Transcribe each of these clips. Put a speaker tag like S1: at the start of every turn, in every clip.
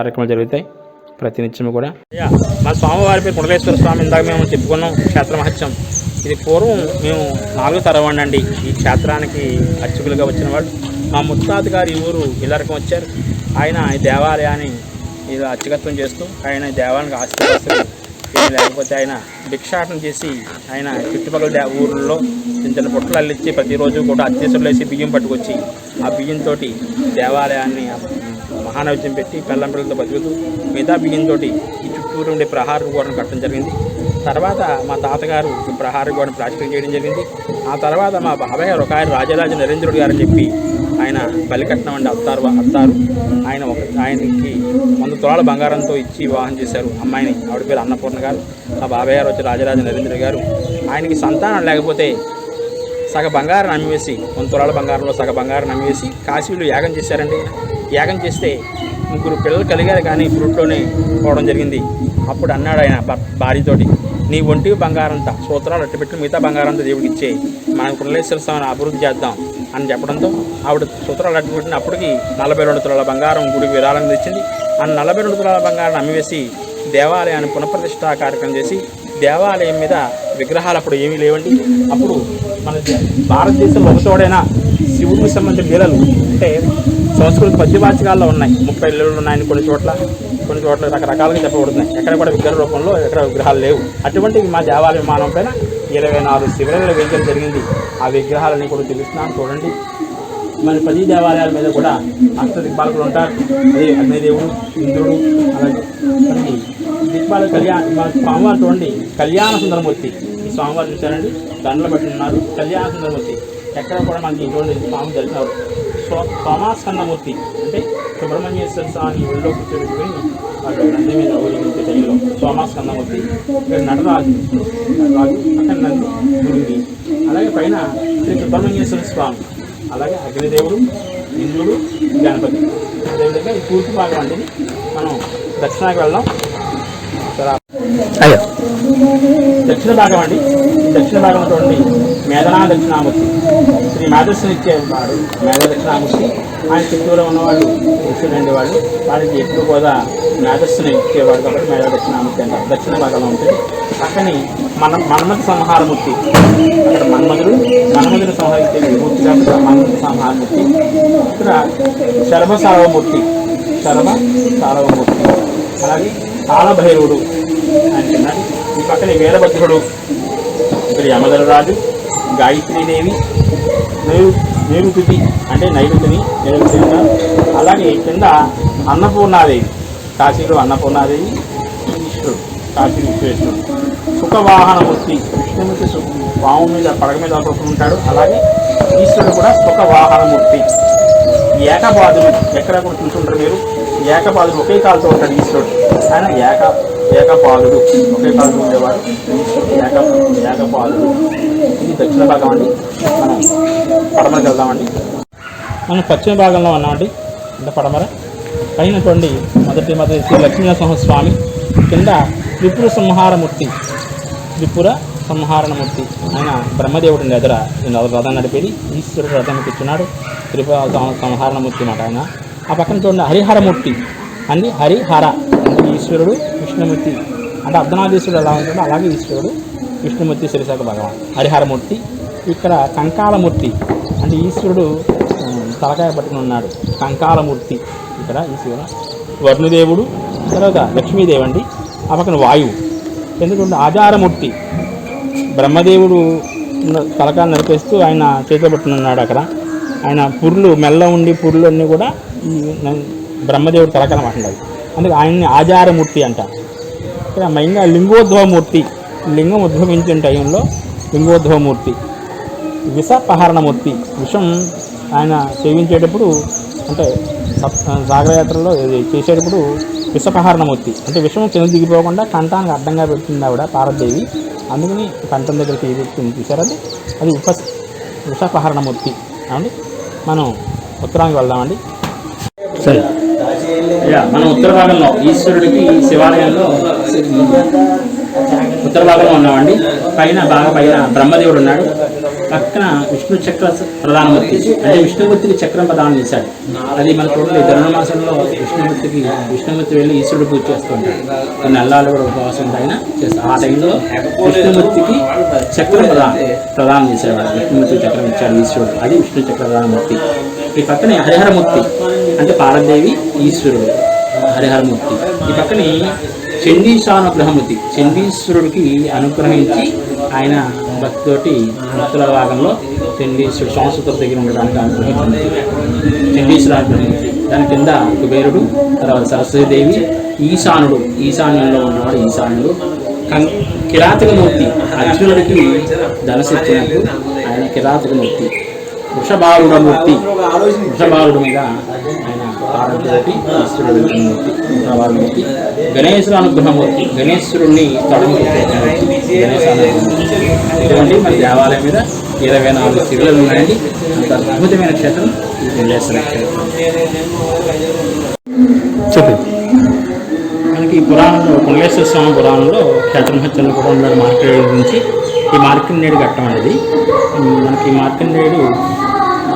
S1: కార్యక్రమాలు జరుగుతాయి. ప్రతినిత్యం కూడా. మా స్వామివారి పేరు కుండలేశ్వర స్వామి ఇందాక మేము చెప్పుకున్నాం క్షేత్ర మహత్యం. ఇది పూర్వం మేము నాలుగు తరవండి అండి. ఈ క్షేత్రానికి అర్చకులుగా వచ్చిన వాళ్ళు. మా ముత్తాత గారు ఈ ఊరు ఇల్లరకం వచ్చారు. ఆయన ఈ దేవాలయాన్ని ఇది అర్చకత్వం చేస్తూ ఆయన దేవాలయానికి ఆస్తి లేకపోతే ఆయన భిక్షాటన చేసి ఆయన చుట్టుపక్కల దే- చిన్న చిన్న బుట్టలు అల్లిచ్చి ప్రతిరోజు కూడా అత్యవసరాలు వేసి బియ్యం పట్టుకొచ్చి ఆ బియ్యంతో దేవాలయాన్ని మహానైవేద్యం పెట్టి బెల్లం పిల్లలతో బతుకుతూ మిగతా బియ్యంతో ఈ చుట్టూరు ఉండే ప్రహార గోడను కట్టడం జరిగింది. తర్వాత మా తాతగారు ప్రహార గోడను ప్లాస్టిక్ చేయడం జరిగింది. ఆ తర్వాత మా బాబాయ్ గారు ఒక ఆయన రాజరాజ నరేంద్రుడు గారు అని చెప్పి ఆయన బలికట్నం అండి అత్తారు అత్తారు. ఆయన ఒక ఆయనకి వంద తులాల బంగారంతో ఇచ్చి వివాహం చేశారు. అమ్మాయిని ఆవిడ పేరు అన్నపూర్ణ గారు. మా బాబాయ్ గారు వచ్చి రాజరాజ నరేంద్ర గారు. ఆయనకి సంతానం లేకపోతే సగ బంగారం అమ్మివేసి వంద తులాల బంగారంలో సగ బంగారం అమ్మివేసి కాశీలో యాగం చేశారండి. యాగం చేస్తే ముగ్గురు పిల్లలు కలిగారు కానీ ఫ్రూట్లోనే పోవడం జరిగింది. అప్పుడు అన్నాడు ఆయన భార్యతోటి నీ ఒంటి బంగారంతా సూత్రాలు అట్టుపెట్టి మిగతా బంగారంతా దేవుడికి ఇచ్చే మనం కుండలేశ్వర స్వామిని అభివృద్ధి చేద్దాం అని చెప్పడంతో ఆవిడ సూత్రాలు అట్టుపెట్టిన అప్పటికి నలభై రెండు తులాల బంగారం గుడికి విరాళం తెచ్చింది. ఆ నలభై రెండు తులాల బంగారం అమ్మివేసి దేవాలయాన్ని పునఃప్రతిష్ట కార్యక్రమం చేసి దేవాలయం మీద విగ్రహాలు అప్పుడు ఏమీ లేవండి. అప్పుడు మన భారతదేశంలో ఒకచోడైనా శివుడికి సంబంధించిన లీలలు అంటే సంస్కృతి పద్యవాచకాల్లో ఉన్నాయి. ముప్పై ఇళ్ళు ఉన్నాయని కొన్ని చోట్ల కొన్ని చోట్ల రకరకాలుగా చెప్పబడుతున్నాయి. ఎక్కడ కూడా విగ్రహ రూపంలో ఎక్కడ విగ్రహాలు లేవు. అటువంటి మా దేవాలయ విమానం పైన ఇరవై నాలుగు శివలింగలు వేయడం జరిగింది. ఆ విగ్రహాలని కూడా చూపిస్తున్నాను చూడండి. మరి పది దేవాలయాల మీద కూడా అష్ట దిక్పాలకులు ఉంటారు. అదే అగ్నిదేవుడు ఇంద్రుడు అలాగే దిక్పాల కళ్యాణ స్వామివారు చూడండి. కళ్యాణ సుందరమూర్తి. ఈ స్వామివారు చూశారండి. దండలు పెట్టి ఉన్నారు. కళ్యాణ సుందరమూర్తి. ఎక్కడ కూడా మనకి ఇటువంటి స్వామి దర్శనం. సో సోమాస్కందమూర్తి అంటే సుబ్రహ్మణ్యేశ్వర స్వామి ఒళ్ళో కూర్చోబెట్టుకుని వాళ్ళు నంది మీద ఊరేగించే టైంలో సోమాస్కందమూర్తి ఇక్కడ నటరాజు నటరాజు అక్కడ నంది గురుంది అలాగే పైన శ్రీ సుబ్రహ్మణ్యేశ్వర స్వామి అలాగే అగ్నిదేవుడు ఇంద్రుడు గణపతి. అదేవిధంగా ఈ తూర్పు భాగం అంటే మనం దక్షిణానికి వెళ్దాం.
S2: అయ్యో.
S1: దక్షిణ భాగం అండి దక్షిణ భాగం మేధనా దక్షిణామూర్తి శ్రీ మేధస్సుని ఇచ్చేవాడు మేధ దక్షిణామూర్తి ఆయన చిత్తూరులో ఉన్నవాళ్ళు ఋషులండి వాళ్ళు వాళ్ళకి ఎప్పుడు కూడా మేధస్సుని ఇచ్చేవాడు కాబట్టి మేధ దక్షిణామూర్తి అంటారు. దక్షిణ భాగంలో ఉంటుంది. పక్కని మన మన్మథ సంహారమూర్తి. అక్కడ మన్మధుడు మన్మధుడు సంహరించే మూర్తి కాబట్టి మన్మథ సంహారమూర్తి. ఇక్కడ శరభ సారవమూర్తి శరభ సారవమూర్తి అలాగే కాలభైరవుడు ఆయన ఈ పక్కనే వీరభద్రుడు ఇక్కడ యమధరరాజు గాయత్రీదేవి నైరు నైరుతి అంటే నైరుతిని నైరుతి అలాగే కింద అన్నపూర్ణాదేవి కాశీలో అన్నపూర్ణాదేవి ఈశ్వరుడు కాశీ విశ్వేశ్వరుడు. సుఖవాహనమూర్తి విష్ణుమూర్తి వాము పాము మీద పడగ మీద ఉంటాడు. అలాగే ఈశ్వరుడు కూడా సుఖవాహనమూర్తి. ఏకపాదులు ఎక్కడ కూడా చూసుంటారు మీరు? ఏకపాదులు ఒకే కాలుతో ఉంటాడు ఈశ్వరుడు. ఆయన ఏక ఏకపాలుడు. ఒకే కాలుతో ఉండేవాడు ఏక ఏకపాలుడు. ఇది దక్షిణ భాగం అండి మనం పడమరకి వెళ్దామండి. మనం పశ్చిమ భాగంలో ఉన్నామండి. అంటే పడమర. పైన చూడండి. మొదటి మొదటి శ్రీ లక్ష్మీనరసింహ స్వామి కింద త్రిపుర సంహారమూర్తి. త్రిపుర సంహారణమూర్తి ఆయన బ్రహ్మదేవుడిని ఎదుర ఈయన రథం నడిపేది. ఈశ్వరుడు రథం కూర్చున్నాడు. త్రిపుర సంహారణమూర్తి మాట ఆయన. ఆ పక్కన చూడండి. హరిహరమూర్తి. అండి హరిహర. ఈశ్వరుడు విష్ణుమూర్తి అంటే అర్ధనాదీశ్వరుడు ఎలా ఉంటాడో అలాగే ఈశ్వరుడు విష్ణుమూర్తి శ్రీశాఖ భగవాన్ హరిహరమూర్తి. ఇక్కడ కంకాలమూర్తి అంటే ఈశ్వరుడు తలకాయ పట్టుకుని ఉన్నాడు. కంకాలమూర్తి ఇక్కడ ఈశ్వరుడు. వరుణదేవుడు తర్వాత లక్ష్మీదేవి అండి ఆ పక్కన వాయువు. ఎందుకంటే ఆచారమూర్తి బ్రహ్మదేవుడు ఉన్న- తలకాలు నరిపేస్తూ ఆయన చేతిలో పట్టుకున్నాడు అక్కడ. ఆయన పుర్లు మెల్ల ఉండి పుర్లు అన్నీ కూడా బ్రహ్మదేవుడు తలకాయ మాట్లాడాలి అందుకే ఆయన్ని ఆచారమూర్తి అంటారు ఇక్కడ మెయిన్గా లింగోద్భవమూర్తి లింగం ఉద్భవించిన టైంలో లింగోద్భవమూర్తి విషపహరణమూర్తి విషం ఆయన సేవించేటప్పుడు అంటే సాగరయాత్రలో ఇది చేసేటప్పుడు విషపహరణమూర్తి. అంటే విషం కింద దిగిపోకుండా కంఠానికి అడ్డంగా పెట్టింది ఆవిడ పార్వదేవి అందుకని కంఠం దగ్గర తీసుకుని చూసారండి అది ఉప విషపహరణమూర్తి. ఏమండి? మనం ఉత్తరానికి వెళ్దామండి.
S2: సరే.
S1: మన ఉత్తర భాగంలో ఈశ్వరుడికి శివాలయంలో ఉత్తర భాగంలో ఉన్నామండి. పైన బాగా పైన బ్రహ్మదేవుడు ఉన్నాడు. పక్కన విష్ణు చక్ర ప్రధానమూర్తి. అంటే విష్ణుమూర్తికి చక్రం ప్రదానం చేశాడు. అది మన చూడండి ధనుణ విష్ణుమూర్తికి విష్ణుమూర్తి వెళ్ళి ఈశ్వరుడు పూజ చేస్తూ ఉంటాడు. కొన్ని అల్లాలు కూడా ఉపవాసం ఆయన చేస్తారు ఆ టైంలో విష్ణుమూర్తికి చక్ర ప్రదానం ప్రదానం చేశాడు. విష్ణుమూర్తికి చక్రం ఇచ్చాడు ఈశ్వరుడు. అది విష్ణు చక్ర ప్రధానమూర్తి. ఈ పక్కనే హరిహరమూర్తి. అంటే పార్వదేవి ఈశ్వరుడు హరిహరమూర్తి. ఈ పక్కనే చండీశానుగ్రహమూర్తి. చండీశ్వరుడికి అనుగ్రహించి ఆయన భక్తితోటి భక్తుల భాగంలో చండీశ్వరుడు సంస్కృత దగ్గర ఉండడానికి అనుగ్రహించింది. చండీశ్వర అనుగ్రహించి దాని కింద కుబేరుడు తర్వాత సరస్వతీదేవి ఈశానుడు. ఈశాన్యంలో ఉన్నవాడు ఈశానుడు. కం కిరాతకమూర్తి. అర్జునుడికి ధనసిచ్చినట్టు ఆయన కిరాతకమూర్తి. వృషభారుడమూర్తి వృషభారుడు మీద ఆయన పార్వతి ఈశ్వరుడు మూర్తి వృషభారుడమూర్తి గణేశ్వర అనుగ్రహమూర్తి గణేశ్వరుణ్ణి తొడము గణేశానుగ్రహమూర్తి. ఇటువంటి మన దేవాలయం మీద ఇరవై నాలుగు శివులు ఉన్నాయండి. అంత అద్భుతమైన క్షేత్రం వెంకటేశ్వర క్షేత్రం.
S2: చెప్పండి.
S1: మనకి పురాణంలో పుణ్యేశ్వర స్వామి పురాణంలో క్షేత్రమహత్యంలో కూడా ఉన్నాడు మార్కండేయుడు గురించి ఈ మార్కండేయుడు ఘట్టం అనేది మనకి ఈ మార్కండేయుడు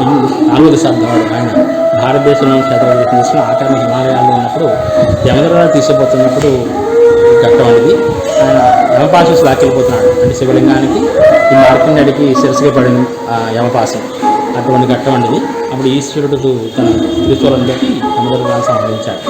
S1: ఎనిమిది- నాలుగో దశాబ్దవాడు ఆయన భారతదేశంలో క్షేత్రాలు తీసుకుని ఆకారం హిమాలయాల్లో ఉన్నప్పుడు యమధరాలు తీసుకుపోతున్నప్పుడు ఘట్టం అనేది ఆయన యమపాశం లాక్కెళ్ళిపోతున్నాడు అంటే శివలింగానికి ఈ మార్కండేయుడికి శిరస్సుగా పడిన యమపాశం అటువంటి ఘట్టం అనేది అప్పుడు ఈశ్వరుడు తన త్రిశూలం పెట్టి యమధరాలను సంహరించాడు.